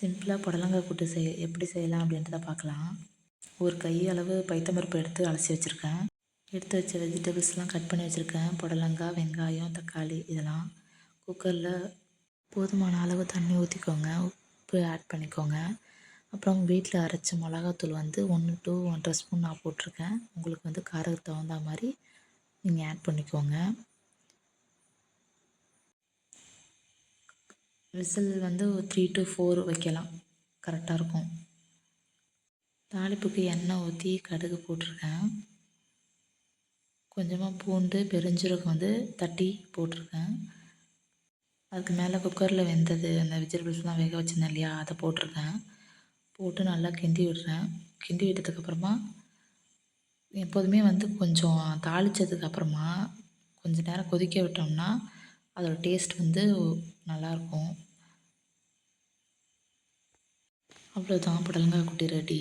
சிம்பிளாக புடலங்காய் கூட்டு செய் எப்படி செய்யலாம் அப்படின்றத பார்க்கலாம். ஒரு கை அளவு பைத்தம்பருப்பு எடுத்து அலசி வச்சுருக்கேன். எடுத்து வச்ச வெஜிடபிள்ஸ்லாம் கட் பண்ணி வச்சுருக்கேன். புடலங்காய் வெங்காயம் தக்காளி இதெல்லாம். குக்கரில் போதுமான அளவு தண்ணி ஊற்றிக்கோங்க உப்பு ஆட் பண்ணிக்கோங்க. அப்புறம் வீட்டில் அரைச்ச மிளகாத்தூள் வந்து ஒன்று டு ஒன்றரை ஸ்பூன் நான் போட்டிருக்கேன். உங்களுக்கு வந்து காரத்துக்கு தகுந்த மாதிரி நீங்கள் ஆட் பண்ணிக்கோங்க. விசில் வந்து ஒரு த்ரீ டு ஃபோர் வைக்கலாம் கரெக்டாக இருக்கும். தாளிப்புக்கு எண்ணெய் ஊற்றி கடுகு போட்டிருக்கேன். கொஞ்சமாக பூண்டு பெருஞ்சீரகம் வந்து தட்டி போட்டிருக்கேன். அதுக்கு மேலே குக்கரில் வெந்தது அந்த வெஜிடபிள்ஸ்லாம் வேக வச்சிருந்தேன் இல்லையா அதை போட்டிருக்கேன். போட்டு நல்லா கிண்டி விடுறேன். கிண்டி விட்டதுக்கப்புறமா எப்போதுமே வந்து கொஞ்சம் தாளித்ததுக்கப்புறமா கொஞ்சம் நேரம் கொதிக்க விட்டோம்னா அதோட டேஸ்ட் வந்து நல்லாயிருக்கும். அவ்வளோதான் புடலங்காய் குட்டி ரெடி.